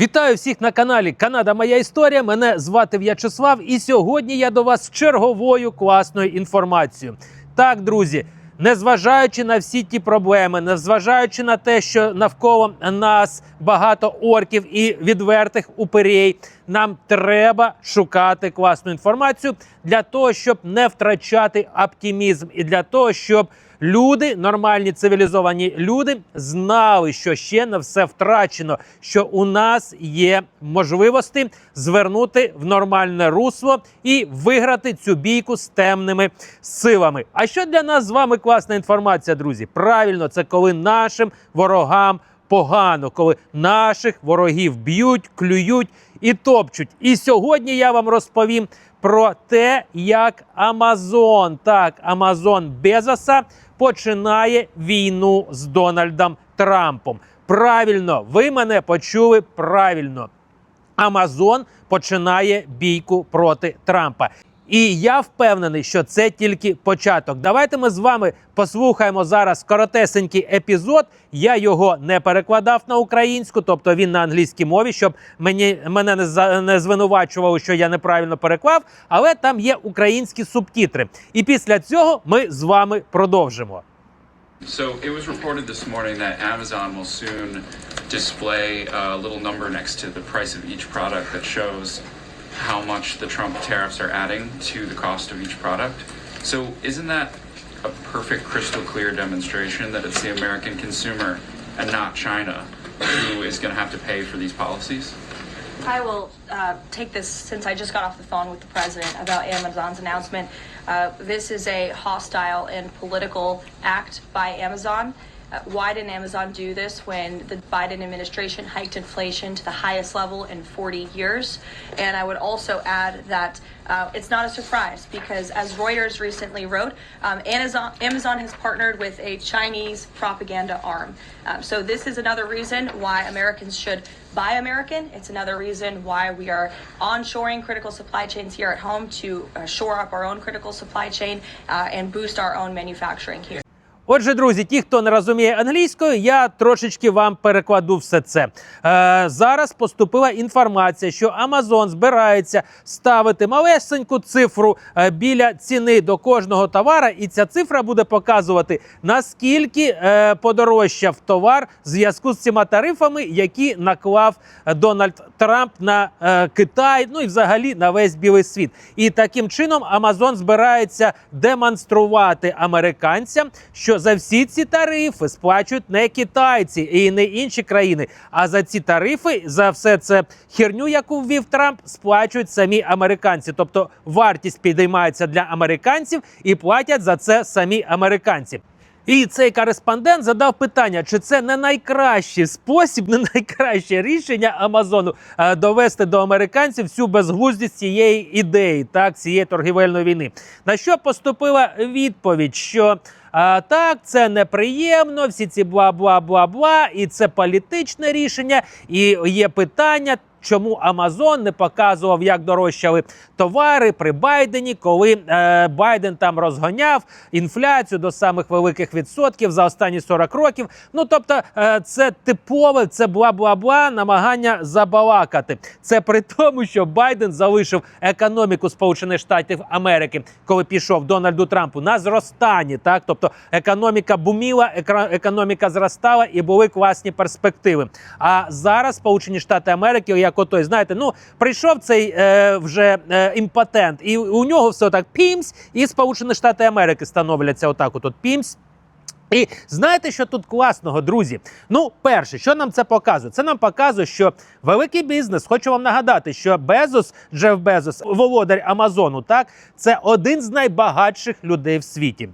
Вітаю всіх на каналі Канада Моя Історія. Мене звати В'ячеслав, і сьогодні я до вас з черговою класною інформацією. Так, друзі, незважаючи на всі ті проблеми, незважаючи на те, що навколо нас багато орків і відвертих упирей, нам треба шукати класну інформацію для того, щоб не втрачати оптимізм, і для того, щоб люди, нормальні цивілізовані люди, знали, що ще не все втрачено, що у нас є можливості звернути в нормальне русло і виграти цю бійку з темними силами. А що для нас з вами класна інформація, друзі? Правильно, це коли нашим ворогам погано, коли наших ворогів б'ють, клюють і топчуть. І сьогодні я вам розповім про те, як Амазон, так, Амазон Безоса починає війну з Дональдом Трампом. Правильно, ви мене почули правильно. Амазон починає бійку проти Трампа. І я впевнений, що це тільки початок. Давайте ми з вами послухаємо зараз коротесенький епізод. Я його не перекладав на українську, тобто він на англійській мові, щоб мені мене не не звинувачували, що я неправильно переклав. Але там є українські субтитри. І після цього ми з вами продовжимо. So it was reported this morning that Amazon will soon display a little number next to the price of each product that shows how much the Trump tariffs are adding to the cost of each product. So isn't that a perfect crystal clear demonstration that it's the American consumer and not China who is going to have to pay for these policies? I will uh, take this since I just got off the phone with the president about Amazon's announcement. Uh, this is a hostile and political act by Amazon. Uh, why didn't Amazon do this when the Biden administration hiked inflation to the highest level in 40 years? And I would also add that uh, it's not a surprise because, as Reuters recently wrote, um, Amazon, Amazon has partnered with a Chinese propaganda arm. Um, so, this is another reason why Americans should buy American. It's another reason why we are onshoring critical supply chains here at home to uh, shore up our own critical supply chain uh, and boost our own manufacturing here. Отже, друзі, ті, хто не розуміє англійською, я трошечки вам перекладу все це. Е, зараз поступила інформація, що Amazon збирається ставити малесеньку цифру е, біля ціни до кожного товара, і ця цифра буде показувати, наскільки е, подорожчав товар в зв'язку з цими тарифами, які наклав е, Дональд Трамп на е, Китай, ну і взагалі на весь білий світ. І таким чином Amazon збирається демонструвати американцям, що за всі ці тарифи сплачують не китайці і не інші країни. А за ці тарифи, за все це херню, яку ввів Трамп, сплачують самі американці. Тобто вартість підіймається для американців і платять за це самі американці. І цей кореспондент задав питання, чи це не найкращий спосіб, не найкраще рішення Амазону е, довести до американців всю безглуздість цієї ідеї, так цієї торгівельної війни. На що поступила відповідь, що а, так, це неприємно, всі ці бла бла бла бла, і це політичне рішення, і є питання. Чому Амазон не показував, як дорожчали товари при Байдені, коли е, Байден там розганяв інфляцію до самих великих відсотків за останні 40 років? Ну тобто, е, це типове, це бла бла бла намагання забалакати. Це при тому, що Байден залишив економіку Сполучених Штатів Америки, коли пішов Дональду Трампу на зростанні. Так, тобто економіка буміла, економіка зростала і були класні перспективи. А зараз Сполучені Штати Америки, як отой, знаєте, ну прийшов цей е, вже е, імпотент, і у нього все так пімсь, і Сполучені Штати Америки становляться отак. От, от пімсь. І знаєте, що тут класного, друзі? Ну, перше, що нам це показує? Це нам показує, що великий бізнес, хочу вам нагадати, що Безос, Джеф Безос, володар Амазону, так, це один з найбагатших людей в світі.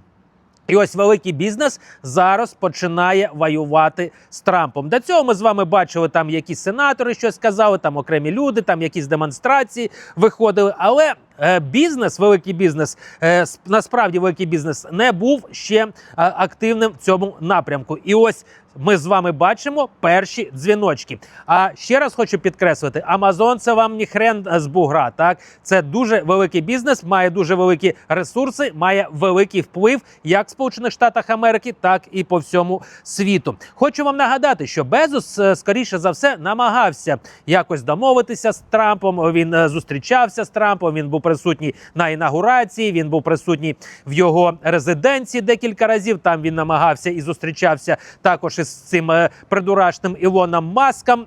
І ось великий бізнес зараз починає воювати з Трампом. До цього ми з вами бачили там якісь сенатори, щось казали, там окремі люди, там якісь демонстрації виходили. Але бізнес, великий бізнес, е, насправді великий бізнес не був ще е, активним в цьому напрямку. І ось ми з вами бачимо перші дзвіночки. А ще раз хочу підкреслити: Amazon це вам ні хрен з бугра. Так, це дуже великий бізнес, має дуже великі ресурси, має великий вплив як в Сполучених Штатах Америки, так і по всьому світу. Хочу вам нагадати, що Безос, е, скоріше за все, намагався якось домовитися з Трампом. Він е, зустрічався з Трампом. Він був присутній на інаугурації. Він був присутній в його резиденції декілька разів. Там він намагався і зустрічався також із цим е, придурашним Ілоном Маском.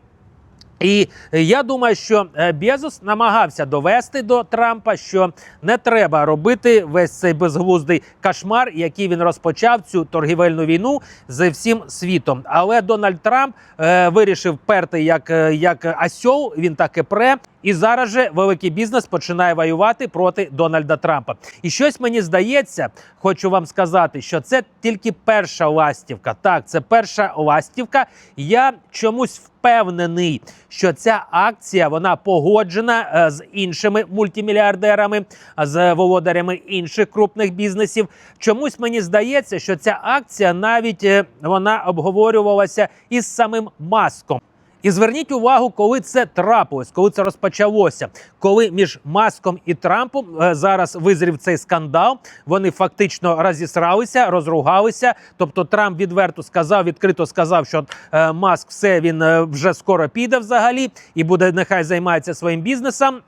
І е, я думаю, що е, Безос намагався довести до Трампа, що не треба робити весь цей безглуздий кошмар, який він розпочав цю торгівельну війну з всім світом. Але Дональд Трамп е, вирішив перти як, як асьол, він так і пре. І зараз же великий бізнес починає воювати проти Дональда Трампа. І щось мені здається, хочу вам сказати, що це тільки перша ластівка. Так, це перша ластівка. Я чомусь впевнений, що ця акція вона погоджена е, з іншими мультимільярдерами, з володарями інших крупних бізнесів. Чомусь мені здається, що ця акція навіть е, вона обговорювалася із самим маском. І зверніть увагу, коли це трапилось, коли це розпочалося, коли між Маском і Трампом е, зараз визрів цей скандал. Вони фактично розісралися, розругалися. Тобто Трамп відверто сказав, відкрито сказав, що е, Маск все він е, вже скоро піде взагалі і буде нехай займається своїм бізнесом.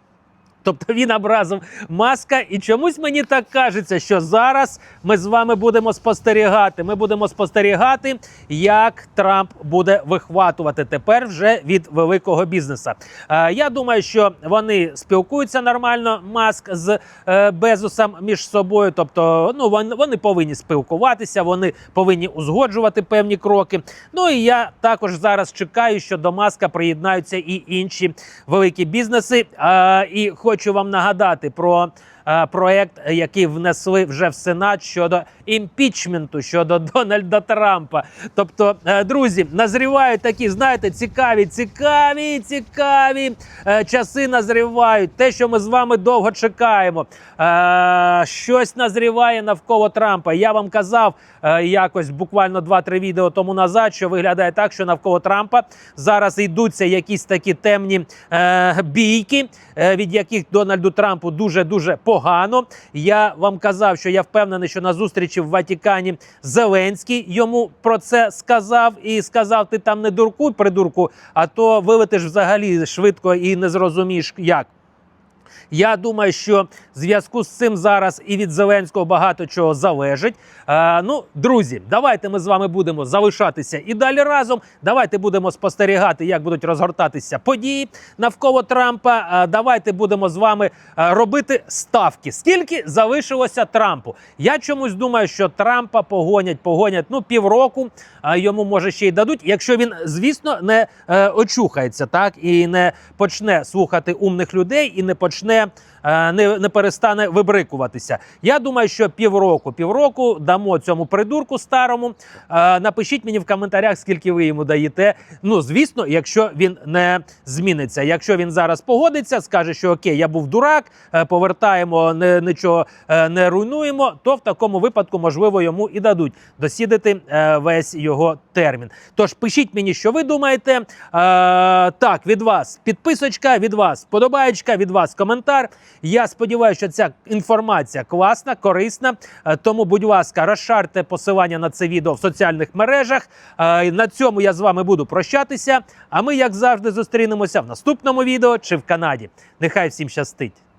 Тобто він образив маска, і чомусь мені так кажеться, що зараз ми з вами будемо спостерігати. Ми будемо спостерігати, як Трамп буде вихватувати тепер вже від великого бізнесу. Е, я думаю, що вони спілкуються нормально. Маск з е, Безосом між собою. Тобто, ну вони, вони повинні спілкуватися, вони повинні узгоджувати певні кроки. Ну і я також зараз чекаю, що до маска приєднаються і інші великі бізнеси. Е, і хочу вам нагадати про проект, який внесли вже в Сенат щодо імпічменту щодо Дональда Трампа. Тобто, е, друзі, назрівають такі, знаєте, цікаві, цікаві, цікаві е, часи назрівають. Те, що ми з вами довго чекаємо. Е, щось назріває навколо Трампа. Я вам казав е, якось буквально 2-3 відео тому назад, що виглядає так, що навколо Трампа зараз йдуться якісь такі темні е, бійки, е, від яких Дональду Трампу дуже дуже погано. Я вам казав, що я впевнений, що на зустрічі в Ватикані Зеленський йому про це сказав і сказав: ти там не дуркуй, придурку, а то вилетиш взагалі швидко і не зрозумієш як. Я думаю, що в зв'язку з цим зараз і від Зеленського багато чого залежить. Е, ну, друзі, давайте ми з вами будемо залишатися і далі разом. Давайте будемо спостерігати, як будуть розгортатися події навколо Трампа. Е, давайте будемо з вами е, робити ставки. Скільки залишилося Трампу? Я чомусь думаю, що Трампа погонять, погонять ну півроку. А йому може ще й дадуть, якщо він, звісно, не е, очухається, так і не почне слухати умних людей, і не почне е, не, не перестане вибрикуватися. Я думаю, що півроку, півроку дамо цьому придурку старому. Е, напишіть мені в коментарях, скільки ви йому даєте. Ну, звісно, якщо він не зміниться. Якщо він зараз погодиться, скаже, що окей, я був дурак, е, повертаємо, не, нічого не руйнуємо, то в такому випадку, можливо, йому і дадуть досідати весь його термін. Тож пишіть мені, що ви думаєте. Так, від вас підписочка, від вас подобаєчка, від вас коментар. Я сподіваюся, що ця інформація класна, корисна. Е, Тому, будь ласка, розшарте посилання на це відео в соціальних мережах. Е, На цьому я з вами буду прощатися. А ми, як завжди, зустрінемося в наступному відео чи в Канаді. Нехай всім щастить!